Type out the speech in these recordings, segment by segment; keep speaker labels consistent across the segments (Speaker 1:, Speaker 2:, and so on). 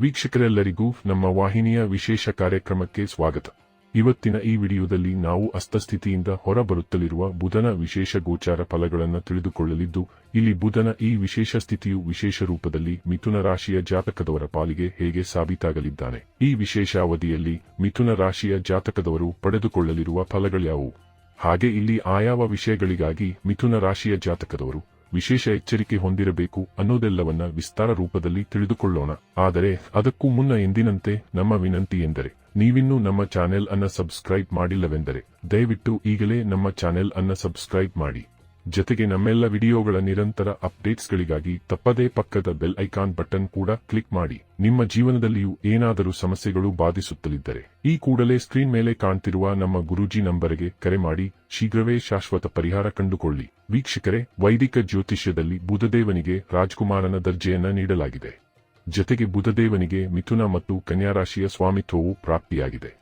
Speaker 1: ವೀಕ್ಷಕರೆಲ್ಲರಿಗೂ ನಮ್ಮ ವಾಹಿನಿಯ ವಿಶೇಷ ಕಾರ್ಯಕ್ರಮಕ್ಕೆ ಸ್ವಾಗತ. ಇವತ್ತಿನ ಈ ವಿಡಿಯೋದಲ್ಲಿ ನಾವು ಅಸ್ತಸ್ಥಿತಿಯಿಂದ ಹೊರಬರುತ್ತಲಿರುವ ಬುಧನ ವಿಶೇಷ ಗೋಚಾರ ಫಲಗಳನ್ನು ತಿಳಿದುಕೊಳ್ಳಲಿದ್ದು, ಇಲ್ಲಿ ಬುಧನ ಈ ವಿಶೇಷ ಸ್ಥಿತಿಯು ವಿಶೇಷ ರೂಪದಲ್ಲಿ ಮಿಥುನ ರಾಶಿಯ ಜಾತಕದವರ ಪಾಲಿಗೆ ಹೇಗೆ ಸಾಬೀತಾಗಲಿದ್ದಾನೆ. ಈ ವಿಶೇಷ ಅವಧಿಯಲ್ಲಿ ಮಿಥುನ ರಾಶಿಯ ಜಾತಕದವರು ಪಡೆದುಕೊಳ್ಳಲಿರುವ ಫಲಗಳ್ಯಾವು? ಹಾಗೆ ಇಲ್ಲಿ ಆಯಾವ ವಿಷಯಗಳಿಗಾಗಿ ಮಿಥುನ ರಾಶಿಯ ಜಾತಕದವರು ವಿಶೇಷ ಎಚ್ಚರಿಕೆ ಹೊಂದಿರಬೇಕು ಅನ್ನೋದೆಲ್ಲವನ್ನ ವಿಸ್ತಾರ ರೂಪದಲ್ಲಿ ತಿಳಿದುಕೊಳ್ಳೋಣ. ಆದರೆ, ಅದಕ್ಕೂ ಮುನ್ನ ಎಂದಿನಂತೆ ನಮ್ಮ ವಿನಂತಿ ಎಂದರೆ, ನೀವಿನ್ನೂ ನಮ್ಮ ಚಾನೆಲ್ ಅನ್ನ ಸಬ್ಸ್ಕ್ರೈಬ್ ಮಾಡಿಲ್ಲವೆಂದರೆ, ದಯವಿಟ್ಟು ಈಗಲೇ ನಮ್ಮ ಚಾನೆಲ್ ಅನ್ನ ಸಬ್ಸ್ಕ್ರೈಬ್ ಮಾಡಿ. ಜೊತೆಗೆ ನಮ್ಮೆಲ್ಲ ವಿಡಿಯೋಗಳ ನಿರಂತರ ಅಪ್ಡೇಟ್ಸ್ಗಳಿಗಾಗಿ ತಪ್ಪದೇ ಪಕ್ಕದ ಬೆಲ್ ಐಕಾನ್ ಬಟನ್ ಕೂಡ ಕ್ಲಿಕ್ ಮಾಡಿ. ನಿಮ್ಮ ಜೀವನದಲ್ಲಿಯೂ ಏನಾದರೂ ಸಮಸ್ಯೆಗಳು ಬಾಧಿಸುತ್ತಲಿದ್ದರೆ ಈ ಕೂಡಲೇ ಸ್ಕ್ರೀನ್ ಮೇಲೆ ಕಾಣ್ತಿರುವ ನಮ್ಮ ಗುರೂಜಿ ನಂಬರ್ಗೆ ಕರೆ ಮಾಡಿ. ಶೀಘ್ರವೇ ಶಾಶ್ವತ ಪರಿಹಾರ ಕಂಡುಕೊಳ್ಳಿ. ವೀಕ್ಷಕರೇ, ವೈದಿಕ ಜ್ಯೋತಿಷ್ಯದಲ್ಲಿ ಬುಧದೇವನಿಗೆ ರಾಜ್ಕುಮಾರನ ದರ್ಜೆಯನ್ನ ನೀಡಲಾಗಿದೆ. ಜೊತೆಗೆ ಬುಧದೇವನಿಗೆ ಮಿಥುನ ಮತ್ತು ಕನ್ಯಾರಾಶಿಯ ಸ್ವಾಮಿತ್ವವು ಪ್ರಾಪ್ತಿಯಾಗಿದೆ.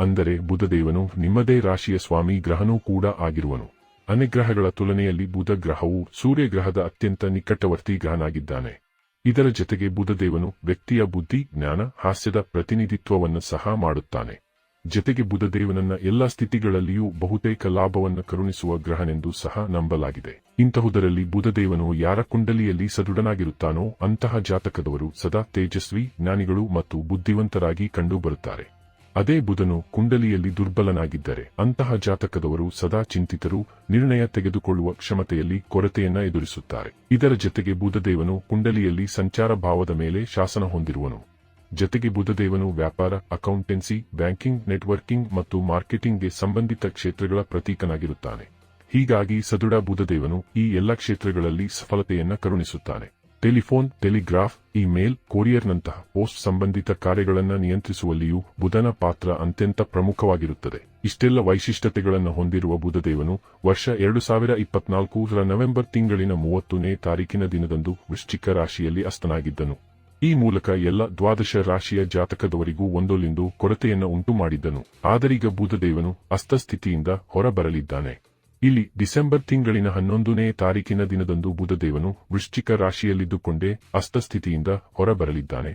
Speaker 1: ಅಂದರೆ ಬುಧದೇವನು ನಿಮ್ಮದೇ ರಾಶಿಯ ಸ್ವಾಮಿ ಗ್ರಹನೂ ಕೂಡ ಆಗಿರುವನು. ಅನೆಗ್ರಹಗಳ ತುಲನೆಯಲ್ಲಿ ಬುಧ ಗ್ರಹವು ಸೂರ್ಯಗ್ರಹದ ಅತ್ಯಂತ ನಿಕಟವರ್ತಿ ಗ್ರಹನಾಗಿದ್ದಾನೆ. ಇದರ ಜೊತೆಗೆ ಬುಧದೇವನು ವ್ಯಕ್ತಿಯ ಬುದ್ಧಿ, ಜ್ಞಾನ, ಹಾಸ್ಯದ ಪ್ರತಿನಿಧಿತ್ವವನ್ನು ಸಹ ಮಾಡುತ್ತಾನೆ. ಜೊತೆಗೆ ಬುಧದೇವನನ್ನ ಎಲ್ಲಾ ಸ್ಥಿತಿಗಳಲ್ಲಿಯೂ ಬಹುತೇಕ ಲಾಭವನ್ನು ಕರುಣಿಸುವ ಗ್ರಹನೆಂದು ಸಹ ನಂಬಲಾಗಿದೆ. ಇಂತಹುದರಲ್ಲಿ ಬುಧದೇವನು ಯಾರ ಕುಂಡಲಿಯಲ್ಲಿ ಸದೃಢನಾಗಿರುತ್ತಾನೋ ಅಂತಹ ಜಾತಕದವರು ಸದಾ ತೇಜಸ್ವಿ, ಜ್ಞಾನಿಗಳು ಮತ್ತು ಬುದ್ಧಿವಂತರಾಗಿ ಕಂಡುಬರುತ್ತಾರೆ. ಅದೇ ಬುಧನು ಕುಂಡಲಿಯಲ್ಲಿ ದುರ್ಬಲನಾಗಿದ್ದರೆ ಅಂತಹ ಜಾತಕದವರು ಸದಾ ಚಿಂತಿತರು, ನಿರ್ಣಯ ತೆಗೆದುಕೊಳ್ಳುವ ಕ್ಷಮತೆಯಲ್ಲಿ ಕೊರತೆಯನ್ನ ಎದುರಿಸುತ್ತಾರೆ. ಇದರ ಜೊತೆಗೆ ಬುಧದೇವನು ಕುಂಡಲಿಯಲ್ಲಿ ಸಂಚಾರ ಭಾವದ ಮೇಲೆ ಶಾಸನ ಹೊಂದಿರುವನು. ಜೊತೆಗೆ ಬುಧದೇವನು ವ್ಯಾಪಾರ, ಅಕೌಂಟೆನ್ಸಿ, ಬ್ಯಾಂಕಿಂಗ್, ನೆಟ್ವರ್ಕಿಂಗ್ ಮತ್ತು ಮಾರ್ಕೆಟಿಂಗ್ಗೆ ಸಂಬಂಧಿತ ಕ್ಷೇತ್ರಗಳ ಪ್ರತೀಕನಾಗಿರುತ್ತಾನೆ. ಹೀಗಾಗಿ ಸದೃಢ ಬುಧದೇವನು ಈ ಎಲ್ಲ ಕ್ಷೇತ್ರಗಳಲ್ಲಿ ಸಫಲತೆಯನ್ನ ಕರುಣಿಸುತ್ತಾನೆ. ಟೆಲಿಫೋನ್, ಟೆಲಿಗ್ರಾಫ್, ಇಮೇಲ್, ಕೊರಿಯರ್ನಂತಹ ಪೋಸ್ಟ್ ಸಂಬಂಧಿತ ಕಾರ್ಯಗಳನ್ನು ನಿಯಂತ್ರಿಸುವಲ್ಲಿಯೂ ಬುಧನ ಪಾತ್ರ ಅತ್ಯಂತ ಪ್ರಮುಖವಾಗಿರುತ್ತದೆ. ಇಷ್ಟೆಲ್ಲ ವೈಶಿಷ್ಟ್ಯತೆಗಳನ್ನು ಹೊಂದಿರುವ ಬುಧದೇವನು ವರ್ಷ ಎರಡು ಸಾವಿರ ಇಪ್ಪತ್ನಾಲ್ಕರ ನವೆಂಬರ್ ತಿಂಗಳಿನ ಮೂವತ್ತನೇ ತಾರೀಕಿನ ದಿನದಂದು ವೃಶ್ಚಿಕ ರಾಶಿಯಲ್ಲಿ ಅಸ್ತನಾಗಿದ್ದನು. ಈ ಮೂಲಕ ಎಲ್ಲ ದ್ವಾದಶ ರಾಶಿಯ ಜಾತಕದವರಿಗೂ ಒಂದೊಲಿಂದು ಕೊರತೆಯನ್ನು ಉಂಟು ಮಾಡಿದ್ದನು ಆದರೀಗ ಬುಧದೇವನು ಅಸ್ತಸ್ಥಿತಿಯಿಂದ ಹೊರಬರಲಿದ್ದಾನೆ. ಇಲ್ಲಿ ಡಿಸೆಂಬರ್ ತಿಂಗಳಿನ ಹನ್ನೊಂದನೇ ತಾರೀಕಿನ ದಿನದಂದು ಬುಧದೇವನು ವೃಶ್ಚಿಕ ರಾಶಿಯಲ್ಲಿದ್ದುಕೊಂಡೇ ಅಸ್ತಸ್ಥಿತಿಯಿಂದ ಹೊರಬರಲಿದ್ದಾನೆ.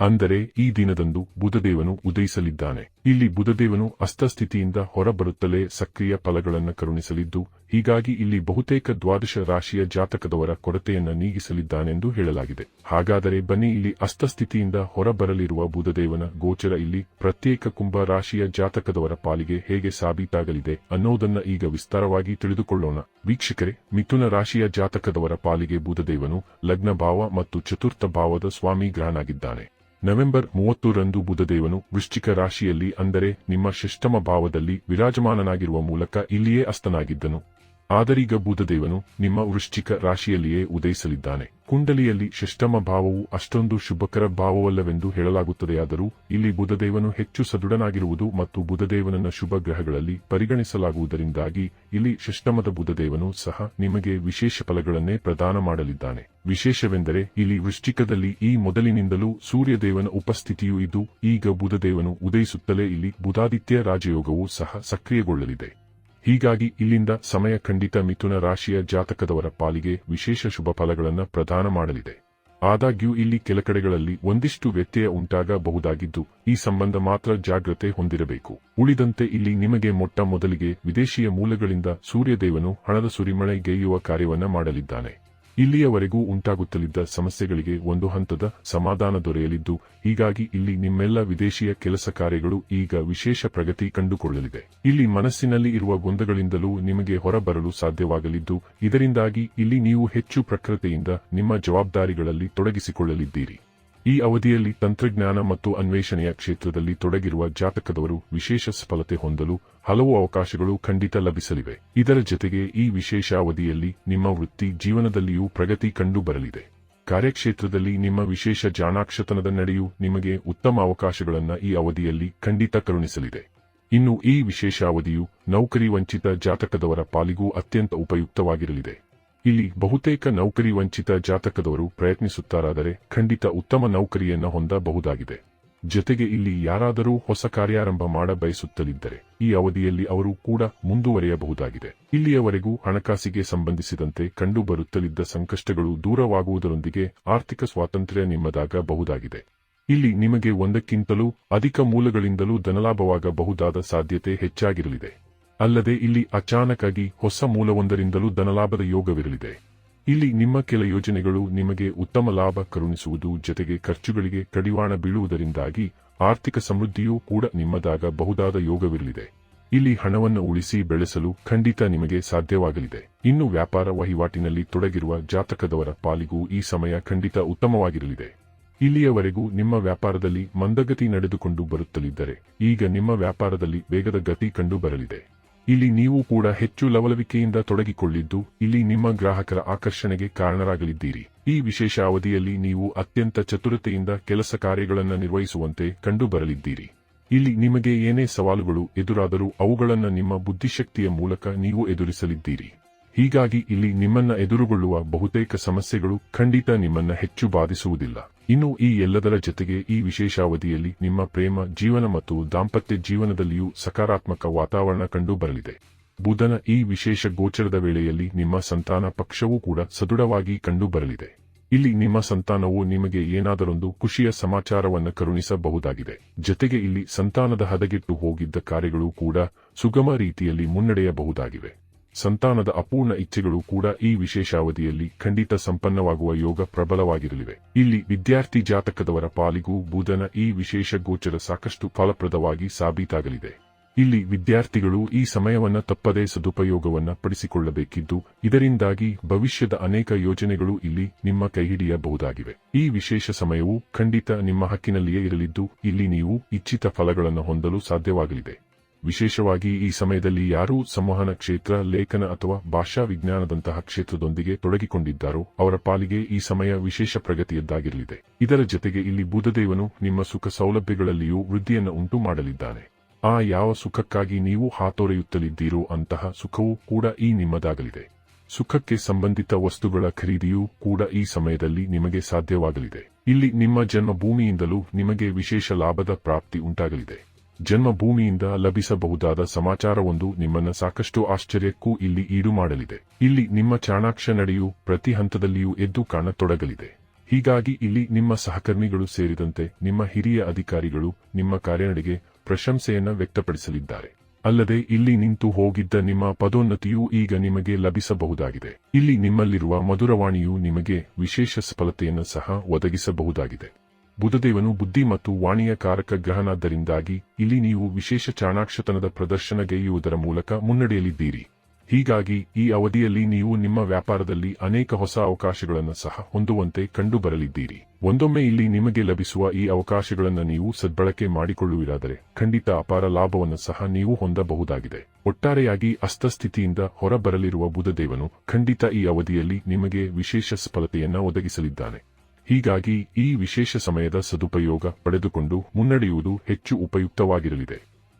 Speaker 1: ಅಂದರೆ ಈ ದಿನದಂದು ಬುಧದೇವನು ಉದಯಿಸಲಿದ್ದಾನೆ. ಇಲ್ಲಿ ಬುಧದೇವನು ಅಸ್ತಸ್ಥಿತಿಯಿಂದ ಹೊರಬರುತ್ತಲೇ ಸಕ್ರಿಯ ಫಲಗಳನ್ನು ಕರುಣಿಸಲಿದ್ದು ಹೀಗಾಗಿ ಇಲ್ಲಿ ಬಹುತೇಕ ದ್ವಾದಶ ರಾಶಿಯ ಜಾತಕದವರ ಕೊರತೆಯನ್ನು ನೀಗಿಸಲಿದ್ದಾನೆಂದು ಹೇಳಲಾಗಿದೆ. ಹಾಗಾದರೆ ಬನ್ನಿ ಇಲ್ಲಿ ಅಸ್ತಸ್ಥಿತಿಯಿಂದ ಹೊರಬರಲಿರುವ ಬುಧದೇವನ ಗೋಚರ ಇಲ್ಲಿ ಪ್ರತ್ಯೇಕ ಕುಂಭ ರಾಶಿಯ ಜಾತಕದವರ ಪಾಲಿಗೆ ಹೇಗೆ ಸಾಬೀತಾಗಲಿದೆ ಅನ್ನೋದನ್ನ ಈಗ ವಿಸ್ತಾರವಾಗಿ ತಿಳಿದುಕೊಳ್ಳೋಣ. ವೀಕ್ಷಕರೇ, ಮಿಥುನ ರಾಶಿಯ ಜಾತಕದವರ ಪಾಲಿಗೆ ಬುಧದೇವನು ಲಗ್ನ ಭಾವ ಮತ್ತು ಚತುರ್ಥ ಭಾವದ ಸ್ವಾಮಿ ಗ್ರಹನಾಗಿದ್ದಾನೆ. ನವೆಂಬರ್ ಮೂವತ್ತರಂದು ಬುಧದೇವನು ವೃಶ್ಚಿಕ ರಾಶಿಯಲ್ಲಿ ಅಂದರೆ ನಿಮ್ಮ ಶಿಷ್ಟಮ ಭಾವದಲ್ಲಿ ವಿರಾಜಮಾನನಾಗಿರುವ ಮೂಲಕ ಇಲ್ಲಿಯೇ ಅಸ್ತನಾಗಿದ್ದನು. ಆದರೀಗ ಬುಧದೇವನು ನಿಮ್ಮ ವೃಶ್ಚಿಕ ರಾಶಿಯಲ್ಲಿಯೇ ಉದಯಿಸಲಿದ್ದಾನೆ. ಕುಂಡಲಿಯಲ್ಲಿ ಷಷ್ಟಮ ಭಾವವು ಅಷ್ಟೊಂದು ಶುಭಕರ ಭಾವವಲ್ಲವೆಂದು ಹೇಳಲಾಗುತ್ತದೆಯಾದರೂ, ಇಲ್ಲಿ ಬುಧದೇವನು ಹೆಚ್ಚು ಸದೃಢನಾಗಿರುವುದು ಮತ್ತು ಬುಧದೇವನನ್ನ ಶುಭ ಗ್ರಹಗಳಲ್ಲಿ ಪರಿಗಣಿಸಲಾಗುವುದರಿಂದಾಗಿ, ಇಲ್ಲಿ ಷಷ್ಟಮದ ಬುಧದೇವನು ಸಹ ನಿಮಗೆ ವಿಶೇಷ ಫಲಗಳನ್ನೇ ಪ್ರದಾನ ಮಾಡಲಿದ್ದಾನೆ. ವಿಶೇಷವೆಂದರೆ, ಇಲ್ಲಿ ವೃಶ್ಚಿಕದಲ್ಲಿ ಈ ಮೊದಲಿನಿಂದಲೂ ಸೂರ್ಯದೇವನ ಉಪಸ್ಥಿತಿಯೂ ಇದ್ದು, ಈಗ ಬುಧದೇವನು ಉದಯಿಸುತ್ತಲೇ ಇಲ್ಲಿ ಬುಧಾದಿತ್ಯ ರಾಜಯೋಗವು ಸಹ ಸಕ್ರಿಯಗೊಳ್ಳಲಿದೆ. ಹೀಗಾಗಿ ಇಲ್ಲಿಂದ ಸಮಯ ಖಂಡಿತ ಮಿಥುನ ರಾಶಿಯ ಜಾತಕದವರ ಪಾಲಿಗೆ ವಿಶೇಷ ಶುಭ ಫಲಗಳನ್ನು ಪ್ರದಾನ ಮಾಡಲಿದೆ. ಆದಾಗ್ಯೂ ಇಲ್ಲಿ ಕೆಲ ಕಡೆಗಳಲ್ಲಿ ಒಂದಿಷ್ಟು ವ್ಯತ್ಯಯ ಉಂಟಾಗಬಹುದಾಗಿದ್ದು, ಈ ಸಂಬಂಧ ಮಾತ್ರ ಜಾಗ್ರತೆ ಹೊಂದಿರಬೇಕು. ಉಳಿದಂತೆ ಇಲ್ಲಿ ನಿಮಗೆ ಮೊಟ್ಟ ಮೊದಲಿಗೆ ವಿದೇಶಿಯ ಮೂಲಗಳಿಂದ ಸೂರ್ಯದೇವನು ಹಣದ ಸುರಿಮಳೆಗೈಯುವ ಕಾರ್ಯವನ್ನು ಮಾಡಲಿದ್ದಾನೆ. ಇಲ್ಲಿಯವರೆಗೂ ಉಂಟಾಗುತ್ತಲಿದ್ದ ಸಮಸ್ಯೆಗಳಿಗೆ ಒಂದು ಹಂತದ ಸಮಾಧಾನ ದೊರೆಯಲಿದ್ದು, ಹೀಗಾಗಿ ಇಲ್ಲಿ ನಿಮ್ಮೆಲ್ಲ ವಿದೇಶಿಯ ಕೆಲಸ ಕಾರ್ಯಗಳು ಈಗ ವಿಶೇಷ ಪ್ರಗತಿ ಕಂಡುಕೊಳ್ಳಲಿದೆ. ಇಲ್ಲಿ ಮನಸ್ಸಿನಲ್ಲಿ ಇರುವ ಗೊಂದಗಳಿಂದಲೂ ನಿಮಗೆ ಹೊರಬರಲು ಸಾಧ್ಯವಾಗಲಿದ್ದು, ಇದರಿಂದಾಗಿ ಇಲ್ಲಿ ನೀವು ಹೆಚ್ಚು ಪ್ರಖರತೆಯಿಂದ ನಿಮ್ಮ ಜವಾಬ್ದಾರಿಗಳಲ್ಲಿ ತೊಡಗಿಸಿಕೊಳ್ಳಲಿದ್ದೀರಿ. ಈ ಅವಧಿಯಲ್ಲಿ ತಂತ್ರಜ್ಞಾನ ಮತ್ತು ಅನ್ವೇಷಣೆಯ ಕ್ಷೇತ್ರದಲ್ಲಿ ತೊಡಗಿರುವ ಜಾತಕದವರು ವಿಶೇಷ ಸಫಲತೆ ಹೊಂದಲು ಹಲವು ಅವಕಾಶಗಳು ಖಂಡಿತ ಲಭಿಸಲಿವೆ. ಇದರ ಜೊತೆಗೆ ಈ ವಿಶೇಷ ಅವಧಿಯಲ್ಲಿ ನಿಮ್ಮ ವೃತ್ತಿ ಜೀವನದಲ್ಲಿಯೂ ಪ್ರಗತಿ ಕಂಡುಬರಲಿದೆ. ಕಾರ್ಯಕ್ಷೇತ್ರದಲ್ಲಿ ನಿಮ್ಮ ವಿಶೇಷ ಜಾಣಾಕ್ಷತನದ ನಡೆಯು ನಿಮಗೆ ಉತ್ತಮ ಅವಕಾಶಗಳನ್ನು ಈ ಅವಧಿಯಲ್ಲಿ ಖಂಡಿತ ಕರುಣಿಸಲಿದೆ. ಇನ್ನು ಈ ವಿಶೇಷ ಅವಧಿಯು ನೌಕರಿ ವಂಚಿತ ಜಾತಕದವರ ಪಾಲಿಗೂ ಅತ್ಯಂತ ಉಪಯುಕ್ತವಾಗಿರಲಿದೆ. ಇಲ್ಲಿ ಬಹುತೇಕ ನೌಕರಿ ವಂಚಿತ ಜಾತಕದವರು ಪ್ರಯತ್ನಿಸುತ್ತಾರಾದರೆ ಖಂಡಿತ ಉತ್ತಮ ನೌಕರಿಯನ್ನು ಹೊಂದಬಹುದಾಗಿದೆ. ಜೊತೆಗೆ ಇಲ್ಲಿ ಯಾರಾದರೂ ಹೊಸ ಕಾರ್ಯಾರಂಭ ಮಾಡ ಬಯಸುತ್ತಲಿದ್ದರೆ ಈ ಅವಧಿಯಲ್ಲಿ ಅವರು ಕೂಡ ಮುಂದುವರಿಯಬಹುದಾಗಿದೆ. ಇಲ್ಲಿಯವರೆಗೂ ಹಣಕಾಸಿಗೆ ಸಂಬಂಧಿಸಿದಂತೆ ಕಂಡುಬರುತ್ತಲಿದ್ದ ಸಂಕಷ್ಟಗಳು ದೂರವಾಗುವುದರೊಂದಿಗೆ ಆರ್ಥಿಕ ಸ್ವಾತಂತ್ರ್ಯ ನಿಮ್ಮದಾಗಬಹುದಾಗಿದೆ. ಇಲ್ಲಿ ನಿಮಗೆ ಒಂದಕ್ಕಿಂತಲೂ ಅಧಿಕ ಮೂಲಗಳಿಂದಲೂ ಧನಲಾಭವಾಗಬಹುದಾದ ಸಾಧ್ಯತೆ ಹೆಚ್ಚಾಗಿರಲಿದೆ. ಅಲ್ಲದೆ ಇಲ್ಲಿ ಅಚಾನಕ್ಕಾಗಿ ಹೊಸ ಮೂಲವೊಂದರಿಂದಲೂ ಧನಲಾಭದ ಯೋಗವಿರಲಿದೆ. ಇಲ್ಲಿ ನಿಮ್ಮ ಕೆಲ ಯೋಜನೆಗಳು ನಿಮಗೆ ಉತ್ತಮ ಲಾಭ ಕರುಣಿಸುವುದು ಜೊತೆಗೆ ಖರ್ಚುಗಳಿಗೆ ಕಡಿವಾಣ ಬೀಳುವುದರಿಂದಾಗಿ ಆರ್ಥಿಕ ಸಮೃದ್ಧಿಯೂ ಕೂಡ ನಿಮ್ಮದಾಗ ಬಹುದಾದ ಯೋಗವಿರಲಿದೆ. ಇಲ್ಲಿ ಹಣವನ್ನು ಉಳಿಸಿ ಬೆಳೆಸಲು ಖಂಡಿತ ನಿಮಗೆ ಸಾಧ್ಯವಾಗಲಿದೆ. ಇನ್ನು ವ್ಯಾಪಾರ ವಹಿವಾಟಿನಲ್ಲಿ ತೊಡಗಿರುವ ಜಾತಕದವರ ಪಾಲಿಗೂ ಈ ಸಮಯ ಖಂಡಿತ ಉತ್ತಮವಾಗಿರಲಿದೆ. ಇಲ್ಲಿಯವರೆಗೂ ನಿಮ್ಮ ವ್ಯಾಪಾರದಲ್ಲಿ ಮಂದಗತಿ ನಡೆದುಕೊಂಡು ಬರುತ್ತಲಿದ್ದರೆ, ಈಗ ನಿಮ್ಮ ವ್ಯಾಪಾರದಲ್ಲಿ ವೇಗದ ಗತಿ ಕಂಡು ಬರಲಿದೆ ಇಲ್ಲಿ ನೀವು ಕೂಡ ಹೆಚ್ಚು ಲವಲವಿಕೆಯಿಂದ ತೊಡಗಿಕೊಳ್ಳಿದ್ದು, ಇಲ್ಲಿ ನಿಮ್ಮ ಗ್ರಾಹಕರ ಆಕರ್ಷಣೆಗೆ ಕಾರಣರಾಗಲಿದ್ದೀರಿ. ಈ ವಿಶೇಷ ಅವಧಿಯಲ್ಲಿ ನೀವು ಅತ್ಯಂತ ಚತುರತೆಯಿಂದ ಕೆಲಸ ಕಾರ್ಯಗಳನ್ನು ನಿರ್ವಹಿಸುವಂತೆ ಕಂಡುಬರಲಿದ್ದೀರಿ. ಇಲ್ಲಿ ನಿಮಗೆ ಏನೇ ಸವಾಲುಗಳು ಎದುರಾದರೂ ಅವುಗಳನ್ನು ನಿಮ್ಮ ಬುದ್ಧಿಶಕ್ತಿಯ ಮೂಲಕ ನೀವು ಎದುರಿಸಲಿದ್ದೀರಿ. ಹೀಗಾಗಿ ಇಲ್ಲಿ ನಿಮ್ಮನ್ನ ಎದುರುಗೊಳ್ಳುವ ಬಹುತೇಕ ಸಮಸ್ಯೆಗಳು ಖಂಡಿತ ನಿಮ್ಮನ್ನ ಹೆಚ್ಚು ಬಾಧಿಸುವುದಿಲ್ಲ. ಇನ್ನು ಈ ಎಲ್ಲದರ ಜೊತೆಗೆ ಈ ವಿಶೇಷಾವಧಿಯಲ್ಲಿ ನಿಮ್ಮ ಪ್ರೇಮ, ಜೀವನ ಮತ್ತು ದಾಂಪತ್ಯ ಜೀವನದಲ್ಲಿಯೂ ಸಕಾರಾತ್ಮಕ ವಾತಾವರಣ ಕಂಡು ಬರಲಿದೆ ಬುಧನ ಈ ವಿಶೇಷ ಗೋಚರದ ವೇಳೆಯಲ್ಲಿ ನಿಮ್ಮ ಸಂತಾನ ಪಕ್ಷವೂ ಕೂಡ ಸದೃಢವಾಗಿ ಕಂಡು ಬರಲಿದೆ ಇಲ್ಲಿ ನಿಮ್ಮ ಸಂತಾನವು ನಿಮಗೆ ಏನಾದರೊಂದು ಖುಷಿಯ ಸಮಾಚಾರವನ್ನು ಕರುಣಿಸಬಹುದಾಗಿದೆ. ಜೊತೆಗೆ ಇಲ್ಲಿ ಸಂತಾನದ ಹದಗೆಟ್ಟು ಹೋಗಿದ್ದ ಕಾರ್ಯಗಳು ಕೂಡ ಸುಗಮ ರೀತಿಯಲ್ಲಿ ಮುನ್ನಡೆಯಬಹುದಾಗಿವೆ. ಸಂತಾನದ ಅಪೂರ್ಣ ಇಚ್ಛೆಗಳು ಕೂಡ ಈ ವಿಶೇಷಾವಧಿಯಲ್ಲಿ ಖಂಡಿತ ಸಂಪನ್ನವಾಗುವ ಯೋಗ ಪ್ರಬಲವಾಗಿರಲಿವೆ. ಇಲ್ಲಿ ವಿದ್ಯಾರ್ಥಿ ಜಾತಕದವರ ಪಾಲಿಗೂ ಬುಧನ ಈ ವಿಶೇಷ ಗೋಚರ ಸಾಕಷ್ಟು ಫಲಪ್ರದವಾಗಿ ಸಾಬೀತಾಗಲಿದೆ. ಇಲ್ಲಿ ವಿದ್ಯಾರ್ಥಿಗಳು ಈ ಸಮಯವನ್ನ ತಪ್ಪದೇ ಸದುಪಯೋಗವನ್ನ ಪಡಿಸಿಕೊಳ್ಳಬೇಕಿದ್ದು, ಇದರಿಂದಾಗಿ ಭವಿಷ್ಯದ ಅನೇಕ ಯೋಜನೆಗಳು ಇಲ್ಲಿ ನಿಮ್ಮ ಕೈಹಿಡಿಯಬಹುದಾಗಿವೆ ಈ ವಿಶೇಷ ಸಮಯವು ಖಂಡಿತ ನಿಮ್ಮ ಹಕ್ಕಿನಲ್ಲಿಯೇ ಇರಲಿದ್ದು, ಇಲ್ಲಿ ನೀವು ಇಚ್ಛಿತ ಫಲಗಳನ್ನು ಹೊಂದಲು ಸಾಧ್ಯವಾಗಲಿದೆ. ವಿಶೇಷವಾಗಿ ಈ ಸಮಯದಲ್ಲಿ ಯಾರೂ ಸಂವಹನ ಕ್ಷೇತ್ರ, ಲೇಖನ ಅಥವಾ ಭಾಷಾ ವಿಜ್ಞಾನದಂತಹ ಕ್ಷೇತ್ರದೊಂದಿಗೆ ತೊಡಗಿಕೊಂಡಿದ್ದಾರೋ ಅವರ ಪಾಲಿಗೆ ಈ ಸಮಯ ವಿಶೇಷ ಪ್ರಗತಿಯದ್ದಾಗಿರಲಿದೆ. ಇದರ ಜೊತೆಗೆ ಇಲ್ಲಿ ಬುಧದೇವನು ನಿಮ್ಮ ಸುಖ ಸೌಲಭ್ಯಗಳಲ್ಲಿಯೂ ವೃದ್ಧಿಯನ್ನು ಉಂಟು ಮಾಡಲಿದ್ದಾನೆ. ಆ ಯಾವ ಸುಖಕ್ಕಾಗಿ ನೀವು ಹಾತೊರೆಯುತ್ತಲಿದ್ದೀರೋ ಅಂತಹ ಸುಖವೂ ಕೂಡ ಈ ನಿಮ್ಮದಾಗಲಿದೆ. ಸುಖಕ್ಕೆ ಸಂಬಂಧಿತ ವಸ್ತುಗಳ ಖರೀದಿಯೂ ಕೂಡ ಈ ಸಮಯದಲ್ಲಿ ನಿಮಗೆ ಸಾಧ್ಯವಾಗಲಿದೆ. ಇಲ್ಲಿ ನಿಮ್ಮ ಜನ್ಮಭೂಮಿಯಿಂದಲೂ ನಿಮಗೆ ವಿಶೇಷ ಲಾಭದ ಪ್ರಾಪ್ತಿ ಉಂಟಾಗಲಿದೆ. ಜನ್ಮಭೂಮಿಯಿಂದ ಲಭಿಸಬಹುದಾದ ಸಮಾಚಾರವೊಂದು ನಿಮ್ಮನ್ನ ಸಾಕಷ್ಟು ಆಶ್ಚರ್ಯಕ್ಕೂ ಇಲ್ಲಿ ಈಡು ಮಾಡಲಿದೆ. ಇಲ್ಲಿ ನಿಮ್ಮ ಚಾಣಾಕ್ಷ ನಡೆಯು ಪ್ರತಿ ಹಂತದಲ್ಲಿಯೂ ಎದ್ದು ಕಾಣತೊಡಗಲಿದೆ. ಹೀಗಾಗಿ ಇಲ್ಲಿ ನಿಮ್ಮ ಸಹಕರ್ಮಿಗಳು ಸೇರಿದಂತೆ ನಿಮ್ಮ ಹಿರಿಯ ಅಧಿಕಾರಿಗಳು ನಿಮ್ಮ ಕಾರ್ಯನಡೆಗೆ ಪ್ರಶಂಸೆಯನ್ನ ವ್ಯಕ್ತಪಡಿಸಲಿದ್ದಾರೆ. ಅಲ್ಲದೆ ಇಲ್ಲಿ ನಿಂತು ಹೋಗಿದ್ದ ನಿಮ್ಮ ಪದೋನ್ನತಿಯೂ ಈಗ ನಿಮಗೆ ಲಭಿಸಬಹುದಾಗಿದೆ. ಇಲ್ಲಿ ನಿಮ್ಮಲ್ಲಿರುವ ಮಧುರವಾಣಿಯು ನಿಮಗೆ ವಿಶೇಷ ಸಫಲತೆಯನ್ನು ಸಹ ಒದಗಿಸಬಹುದಾಗಿದೆ. ಬುಧದೇವನು ಬುದ್ಧಿ ಮತ್ತು ವಾಣಿಯ ಕಾರಕ ಗ್ರಹನಾದ್ದರಿಂದಾಗಿ ಇಲ್ಲಿ ನೀವು ವಿಶೇಷ ಚಾಣಾಕ್ಷತನದ ಪ್ರದರ್ಶನಗೈಯುವುದರ ಮೂಲಕ ಮುನ್ನಡೆಯಲಿದ್ದೀರಿ ಹೀಗಾಗಿ ಈ ಅವಧಿಯಲ್ಲಿ ನೀವು ನಿಮ್ಮ ವ್ಯಾಪಾರದಲ್ಲಿ ಅನೇಕ ಹೊಸ ಅವಕಾಶಗಳನ್ನು ಸಹ ಹೊಂದುವಂತೆ ಕಂಡುಬರಲಿದ್ದೀರಿ. ಒಂದೊಮ್ಮೆ ಇಲ್ಲಿ ನಿಮಗೆ ಲಭಿಸುವ ಈ ಅವಕಾಶಗಳನ್ನು ನೀವು ಸದ್ಬಳಕೆ ಮಾಡಿಕೊಳ್ಳುವಿರಾದರೆ ಖಂಡಿತ ಅಪಾರ ಲಾಭವನ್ನು ಸಹ ನೀವು ಹೊಂದಬಹುದಾಗಿದೆ. ಒಟ್ಟಾರೆಯಾಗಿ ಅಸ್ತಸ್ಥಿತಿಯಿಂದ ಹೊರಬರಲಿರುವ ಬುಧದೇವನು ಖಂಡಿತ ಈ ಅವಧಿಯಲ್ಲಿ ನಿಮಗೆ ವಿಶೇಷ ಸಫಲತೆಯನ್ನ ಒದಗಿಸಲಿದ್ದಾನೆ. ಹೀಗಾಗಿ ಈ ವಿಶೇಷ ಸಮಯದ ಸದುಪಯೋಗ ಪಡೆದುಕೊಂಡು ಮುನ್ನಡೆಯುವುದು ಹೆಚ್ಚು ಉಪಯುಕ್ತವಾಗಿರಲಿದೆ.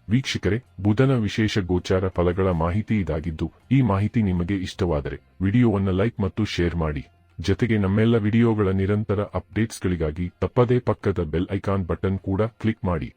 Speaker 1: ವೀಕ್ಷಕರೇ, ಬುಧನ ವಿಶೇಷ ಗೋಚಾರ ಫಲಗಳ ಮಾಹಿತಿ ಇದಾಗಿದ್ದು, ಈ ಮಾಹಿತಿ ನಿಮಗೆ ಇಷ್ಟವಾದರೆ ವಿಡಿಯೋವನ್ನು ಲೈಕ್ ಮತ್ತು ಶೇರ್ ಮಾಡಿ. ಜೊತೆಗೆ ನಮ್ಮೆಲ್ಲ ವಿಡಿಯೋಗಳ ನಿರಂತರ ಅಪ್ಡೇಟ್ಸ್ಗಳಿಗಾಗಿ ತಪ್ಪದೇ ಪಕ್ಕದ ಬೆಲ್ ಐಕಾನ್ ಬಟನ್ ಕೂಡ ಕ್ಲಿಕ್ ಮಾಡಿ.